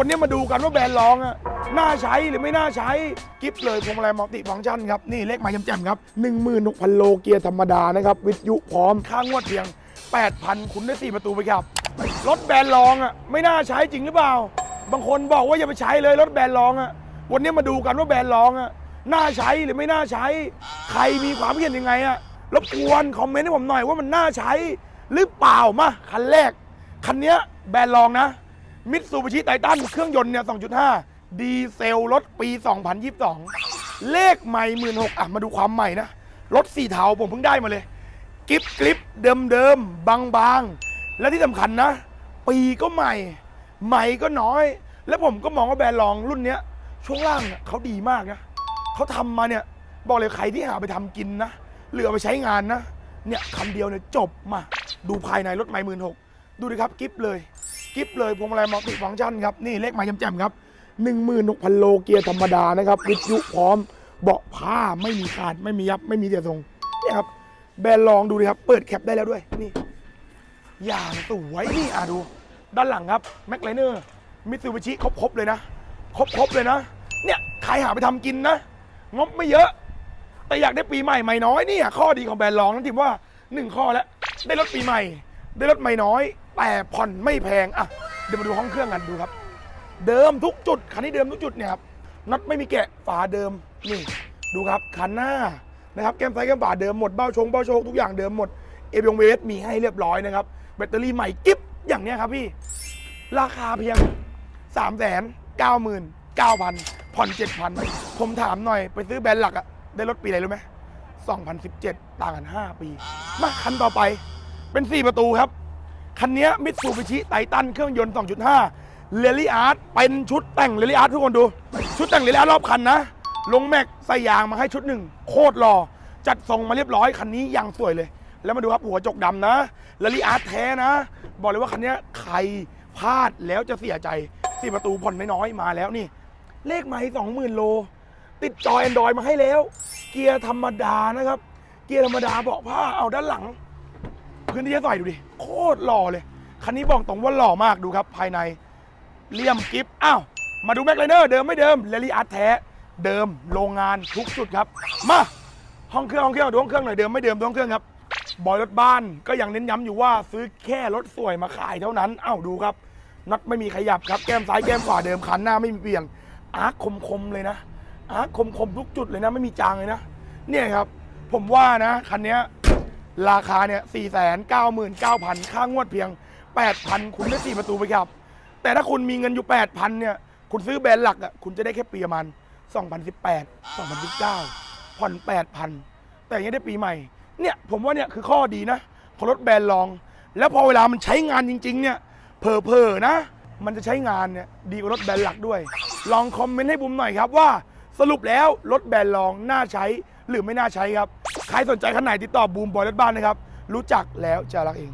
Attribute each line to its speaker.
Speaker 1: วันนี้มาดูกันว่าแบรนด์รองอะน่าใช้หรือไม่น่าใช้ กิฟต์เลยพวงมาลัยมัลติฟังก์ชันครับ นี่เลขหมายแจ่มๆครับ16,000 โลเกียร์ธรรมดานะครับ วิทยุพร้อมค่างวดเพียง 8,000 คุณได้ 4 ประตูไปครับ รถแบรนด์รองอะไม่น่าใช้จริงหรือเปล่า บางคนบอกว่าอย่าไปใช้เลยรถแบรนด์รองอะวันนี้มาดูกันว่าแบรนด์รองอะน่าใช้หรือไม่น่าใช้ ใครมีความเห็นยังไงอะรบกวนคอมเมนต์ให้ผมหน่อยว่ามันน่าใช้หรือเปล่ามาคันแรกคันเนี้ยแบรนด์รองนะ มิตซูบิชิไททันเครื่องยนต์เนี่ย 2.5 ดีเซลรถปี 2022 เลขใหม่ 1 6อะ มาดูความใหม่นะ รถสี่เทาผมเพิ่งได้มาเลย กิฟกริปเดิมเดิมบางบางๆและที่สำคัญนะ ปีก็ใหม่ ใหม่ก็น้อย แล้วผมก็มองว่าแบรนด์รองรุ่นเนี้ย ช่วงล่างเขาดีมากนะเขาทำมาเนี่ย บอกเลยใครที่หาไปทำกินนะหรือเอาไปใช้งานนะ เนี่ยคันเดียวเนี่ยจบมา ดูภายในรถไม่หมื่นหกดูดิครับกิฟเลย กิฟเลยพวงมาลัยมัลติฟังก์ชันครับนี่เลขหมายแจ่มๆครับ16,000โลเกียร์ธรรมดานะครับวิทยุพร้อมเบาะผ้าไม่มีขาดไม่มียับไม่มีเสียทรงเนี่ยครับแบรนด์ลองดูดิครับ เปิดแคปได้แล้วด้วยนี่อย่างสวยนี่อะดู ด้านหลังครับแม็กไลเนอร์มิตซูบิชิครบๆเลยนะครบๆเลยนะ เนี่ยใครหาไปทำกินนะ งบไม่เยอะ แต่อยากได้ปีใหม่ใหม่น้อยเนี่ยข้อดีของแบรนด์รองนั่นถือว่าหนึ่งข้อแล้วได้รถปีใหม่ ได้รถใหม่น้อย แต่ผ่อนไม่แพงอะเดี๋ยวมาดูห้องเครื่องกันดูครับ เดิมทุกจุดคันนี้เดิมทุกจุดเนี่ยครับน็อตไม่มีแกะฝาเดิมนี่ดูครับคันหน้านะครับแก้มซ้ายแก้มขวาเดิมหมดเบ้าชงเบ้าโชคทุกอย่างเดิมหมดเอฟยงเวสมีให้เรียบร้อยนะครับแบตเตอรี่ใหม่กิ๊บอย่างเนี้ยครับพี่ ราคาเพียง 3 9 9 0 0 0 ผ่อน 7,000 ผมถามหน่อยไปซื้อแบรนด์หลักอะได้รถปีอะไรรู้ไหม2017 ต่างกัน 5 ปี มาคันต่อไป เป็น 4 ประตูครับ คันนี้มิตซูบิชิไททันเครื่องยนต์ 2.5 เรลลี่อาร์ตเป็นชุดแต่งเรลลี่อาร์ตทุกคนดู ชุดแต่งเรลลี่อาร์ตรอบคันนะ ลงแม็กใส่ยางมาให้ชุดหนึ่งโคตรหล่อจัดทรงมาเรียบร้อยคันนี้ยังสวยเลย แล้วมาดูครับหัวจกดำนะเรลลี่อาร์ตแท้นะ บอกเลยว่าคันนี้ใครพลาดแล้วจะเสียใจสี่ประตูผ่อนน้อยๆมาแล้วนี่ เลขไม้สองหมื่นโล ติดจอแอนดรอยมาให้แล้ว เกียร์ธรรมดานะครับ เกียร์ธรรมดาเบาะผ้าเอาด้านหลัง พื้นที่จะใส่ดูดิ โคตรหล่อเลย คันนี้บอกตรงว่าหล่อมากดูครับ ภายในเลี่ยมกิฟอ้าว มาดูแม็กไลเนอร์เดิมไม่เดิมเรลี่อาร์ตแท้ เดิมโรงงานทุกจุดครับ มาห้องเครื่องห้องเครื่องดูห้องเครื่องหน่อยเดิมไม่เดิมดูห้องเครื่องครับบอยรถบ้านก็ยังเน้นย้ำอยู่ว่าซื้อแค่รถสวยมาขายเท่านั้นอ้าวดูครับน็อตไม่มีขยับครับแก้มซ้ายแก้มขวาเดิมคันหน้าไม่มีเปลี่ยนอาร์คคมๆเลยนะอาร์คคมๆทุกจุดเลยนะไม่มีจางเลยนะ เนี่ยครับ ผมว่านะคันนี้ ราคาเนี่ย4 9 9 0 0 0 ค่างวดเพียง 8,000 คุณได้4ประตูไปครับ แต่ถ้าคุณมีเงินอยู่ 8,000 เนี่ย คุณซื้อแบรนด์หลักอะ คุณจะได้แค่ปีประมาณ2018 2019 ผ่อน 8,000 แต่ยังได้ปีใหม่ เนี่ย ผมว่าเนี่ยคือข้อดีนะของรถแบรนด์รอง แล้วพอเวลามันใช้งานจริง ๆ เนี่ยเพอเพอๆนะ มันจะใช้งานเนี่ยดีกว่ารถแบรนด์หลักด้วย ลองคอมเมนต์ให้บุมหน่อยครับว่าสรุปแล้วรถแบรนด์รองน่าใช้หรือไม่น่าใช้ครับ ใครสนใจคันไหนติดต่อบูมบอยรถบ้านนะครับ รู้จักแล้วจะรักเอง